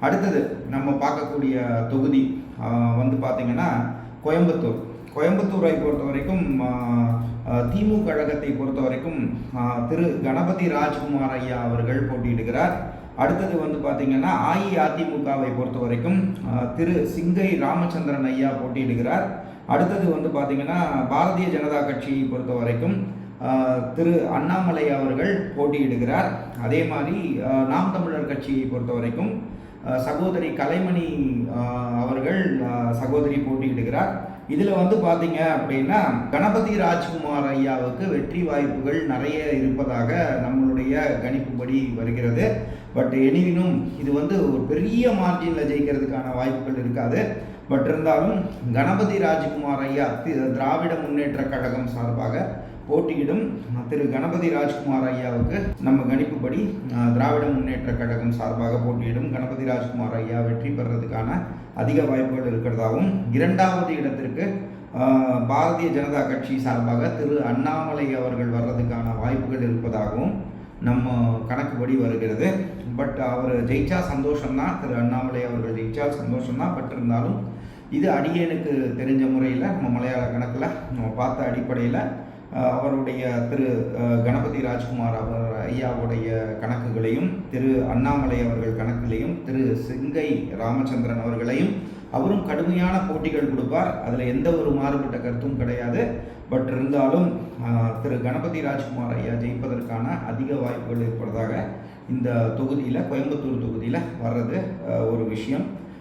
அடுத்தது நம்ம பார்க்கக்கூடிய தொகுதி வந்து பார்த்திங்கன்னா கோயம்புத்தூர். கோயம்புத்தூரை பொறுத்த வரைக்கும் ஆஹ், திமுக கழகத்தை பொறுத்த வரைக்கும் திரு கணபதி ராஜ்குமார் ஐயா அவர்கள் போட்டியிடுகிறார். அடுத்தது வந்து பார்த்திங்கன்னா அஇஅதிமுகவை பொறுத்த வரைக்கும் திரு சிங்கை ராமச்சந்திரன் ஐயா போட்டியிடுகிறார். அடுத்தது வந்து பார்த்திங்கன்னா பாரதிய ஜனதா கட்சியை பொறுத்த வரைக்கும் திரு அண்ணாமலை அவர்கள் போட்டியிடுகிறார். அதே மாதிரி நாம் தமிழர் கட்சியை பொறுத்த வரைக்கும் சகோதரி கலைமணி அவர்கள் சகோதரி போட்டியிடுகிறார். இதில் வந்து பார்த்தீங்க அப்படின்னா கணபதி ராஜ்குமார் ஐயாவுக்கு வெற்றி வாய்ப்புகள் நிறைய இருப்பதாக நம்மளுடைய கணிப்புப்படி வருகிறது. பட் எனினும் இது வந்து ஒரு பெரிய மார்ஜினில் ஜெயிக்கிறதுக்கான வாய்ப்புகள் இருக்காது. பட் இருந்தாலும் கணபதி ராஜ்குமார் ஐயா தி- திராவிட முன்னேற்ற கழகம் சார்பாக போட்டியிடும். திரு கணபதி ராஜ்குமார் ஐயாவுக்கு நம்ம கணிப்புப்படி திராவிட முன்னேற்ற கழகம் சார்பாக போட்டியிடும். கணபதி ராஜ்குமார் ஐயா வெற்றி பெறுறதுக்கான அதிக வாய்ப்புகள் இருக்கிறதாகவும் இரண்டாவது இடத்திற்கு பாரதிய ஜனதா கட்சி சார்பாக திரு அண்ணாமலை அவர்கள் வர்றதுக்கான வாய்ப்புகள் இருப்பதாகவும் நம்ம கணக்குப்படி வருகிறது. பட் அவர் ஜெயிச்சா சந்தோஷம்தான். திரு அண்ணாமலை அவர்கள் ஜெயிச்சா சந்தோஷம்தான். பட் இருந்தாலும் இது அடியேனுக்கு தெரிஞ்ச முறையில் நம்ம மலையாள கணக்கில் நம்ம பார்த்த அடிப்படையில் அவருடைய திரு கணபதி ராஜ்குமார் அவர் ஐயாவுடைய கணக்குகளையும் திரு அண்ணாமலை அவர்கள் கணக்குகளையும் திரு சிங்கை ராமச்சந்திரன் அவர்களையும் அவரும் கடுமையான போட்டிகள் கொடுப்பார். அதில் எந்த ஒரு மாறுபட்ட கருத்தும் கிடையாது. பட் இருந்தாலும் திரு கணபதி ராஜ்குமார் ஐயா ஜெயிப்பதற்கான அதிக வாய்ப்புகள் இருப்பதாக இந்த தொகுதியில் கோயம்புத்தூர் தொகுதியில் வர்றது ஒரு விஷயம்.